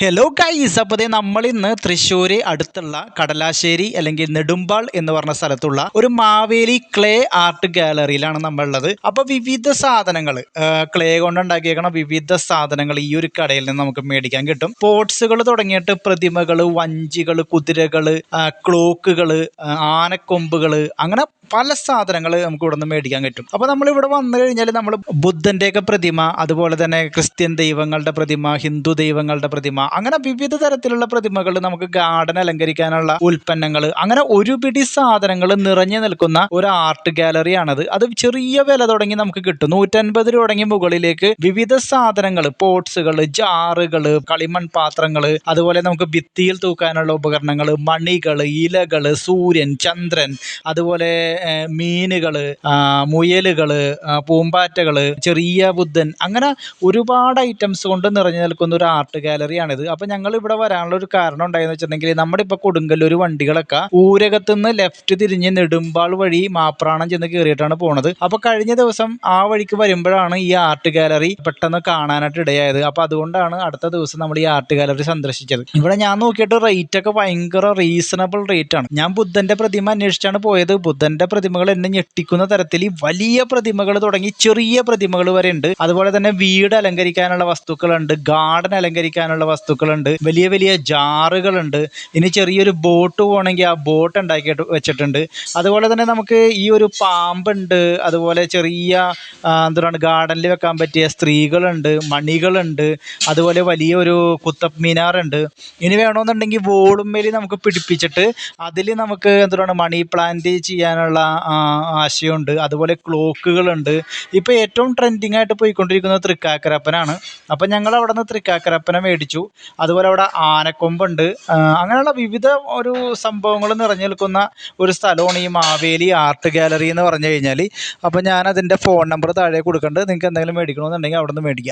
Hello guys അപ്പോൾ ദേ നമ്മൾ ഇന്ന് തൃശ്ശൂർ അടുത്തുള്ള കടലാശ്ശേരി അല്ലെങ്കിൽ നെടുമ്പാൾ എന്ന് പറഞ്ഞ സ്ഥലത്തുള്ള ഒരു മാവേലി ക്ലേ ആർട്ട് ഗാലറിയിലാണ് നമ്മളുള്ളത്. അപ്പോൾ വിവിധ സാധനങ്ങൾ ക്ലേ കൊണ്ട് ഉണ്ടാക്കിയേക്കണ വിവിധ സാധനങ്ങൾ ഈ ഒരു കടയിൽ നിന്ന് നമുക്ക് മേടിക്കാൻ കിട്ടും. പോട്ട്സുകൾ തുടങ്ങിയിട്ട് പ്രതിമകൾ വഞ്ചികൾ കുതിരകൾ ക്ലോക്കുകൾ ആനക്കൊമ്പുകൾ അങ്ങനെ പല സാധനങ്ങൾ നമുക്ക് ഇവിടെ നിന്ന് മേടിക്കാൻ കിട്ടും അപ്പോൾ നമ്മൾ ഇവിടെ വന്നു കഴിഞ്ഞാൽ നമ്മൾ ബുദ്ധന്റെയൊക്കെ പ്രതിമ അതുപോലെ തന്നെ ക്രിസ്ത്യൻ ദൈവങ്ങളുടെ പ്രതിമ ഹിന്ദു ദൈവങ്ങളുടെ പ്രതിമ അങ്ങനെ വിവിധ തരത്തിലുള്ള പ്രതിമകൾ നമുക്ക് ഗാർഡൻ അലങ്കരിക്കാനുള്ള ഉൽപ്പന്നങ്ങൾ അങ്ങനെ ഒരു പിടി സാധനങ്ങൾ നിറഞ്ഞു നിൽക്കുന്ന ഒരു ആർട്ട് ഗാലറിയാണത്. അത് ചെറിയ വില തുടങ്ങി നമുക്ക് കിട്ടും. നൂറ്റൻപത് രൂപ തുടങ്ങി മുകളിലേക്ക് വിവിധ സാധനങ്ങൾ പോട്ട്സുകൾ ജാറുകൾ കളിമൺ പാത്രങ്ങൾ അതുപോലെ നമുക്ക് ഭിത്തിയിൽ തൂക്കാനുള്ള ഉപകരണങ്ങൾ മണികൾ ഇലകൾ സൂര്യൻ ചന്ദ്രൻ അതുപോലെ മീനുകൾ മുയലുകൾ പൂമ്പാറ്റകൾ ചെറിയ ബുദ്ധൻ അങ്ങനെ ഒരുപാട് ഐറ്റംസ് കൊണ്ട് നിറഞ്ഞു നിൽക്കുന്ന ഒരു ആർട്ട് ഗാലറിയാണിത് അപ്പോൾ ഞങ്ങൾ ഇവിടെ വരാനുള്ള ഒരു കാരണം ഉണ്ടായെന്ന് വെച്ചിട്ടുണ്ടെങ്കിൽ നമ്മുടെ ഇപ്പോൾ കൊടുങ്കല്ലൂർ വണ്ടികളൊക്കെ ഊരകത്ത് നിന്ന് ലെഫ്റ്റ് തിരിഞ്ഞ് നെടുമ്പാൾ വഴി മാപ്രാണം ചെന്ന് കയറിയിട്ടാണ് പോണത്. അപ്പോൾ കഴിഞ്ഞ ദിവസം ആ വഴിക്ക് വരുമ്പോഴാണ് ഈ ആർട്ട് ഗാലറി പെട്ടെന്ന് കാണാനായിട്ട് ഇടയായത്. അപ്പോൾ അതുകൊണ്ടാണ് അടുത്ത ദിവസം നമ്മൾ ഈ ആർട്ട് ഗാലറി സന്ദർശിച്ചത്. ഇവിടെ ഞാൻ നോക്കിയിട്ട് റേറ്റ് ഒക്കെ ഭയങ്കര റീസണബിൾ റേറ്റ് ആണ്. ഞാൻ ബുദ്ധന്റെ പ്രതിമ അന്വേഷിച്ചാണ് പോയത്. ബുദ്ധന്റെ പ്രതിമകൾ എന്നെ ഞെട്ടിക്കുന്ന തരത്തിൽ വലിയ പ്രതിമകൾ തുടങ്ങി ചെറിയ പ്രതിമകൾ വരെ ഉണ്ട് അതുപോലെ തന്നെ വീട് അലങ്കരിക്കാനുള്ള വസ്തുക്കളുണ്ട് ഗാർഡൻ അലങ്കരിക്കാനുള്ള വസ്തുക്കളുണ്ട് വലിയ വലിയ ജാറുകളുണ്ട്. ഇനി ചെറിയൊരു ബോട്ട് പോകണമെങ്കിൽ ആ ബോട്ട് ഉണ്ടാക്കി വെച്ചിട്ടുണ്ട്. അതുപോലെ തന്നെ നമുക്ക് ഈ ഒരു പാമ്പുണ്ട് അതുപോലെ ചെറിയ എന്താണ് ഗാർഡനിൽ വെക്കാൻ പറ്റിയ സ്ത്രീകളുണ്ട് മണികളുണ്ട് അതുപോലെ വലിയൊരു കുത്തബ് മിനാറുണ്ട് ഇനി വേണമെന്നുണ്ടെങ്കിൽ വോളുമ്മേൽ നമുക്ക് പിടിപ്പിച്ചിട്ട് അതിൽ നമുക്ക് എന്താണ് മണി പ്ലാന്റ് ചെയ്യാനുള്ള ആ, ആശയമുണ്ട്. അതുപോലെ ക്ലോക്കുകളുണ്ട്. ഇപ്പോൾ ഏറ്റവും ട്രെൻഡിങ് ആയിട്ട് പോയിക്കൊണ്ടിരിക്കുന്നത് തൃക്കാക്കരപ്പനാണ്. അപ്പം ഞങ്ങൾ അവിടെ നിന്ന് തൃക്കാക്കരപ്പന മേടിച്ചു. അതുപോലെ അവിടെ ആനക്കൊമ്പുണ്ട്. അങ്ങനെയുള്ള വിവിധ ഒരു സംഭവങ്ങൾ നിറഞ്ഞു നിൽക്കുന്ന ഒരു സ്ഥലമാണ് ഈ മാവേലി ആർട്ട് ഗാലറി എന്ന് പറഞ്ഞു കഴിഞ്ഞാൽ അപ്പോൾ ഞാൻ അതിന്റെ ഫോൺ നമ്പർ താഴെ കൊടുക്കുന്നുണ്ട് നിങ്ങൾക്ക് എന്തെങ്കിലും മേടിക്കണമെന്നുണ്ടെങ്കിൽ അവിടെ നിന്ന് മേടിക്കാം.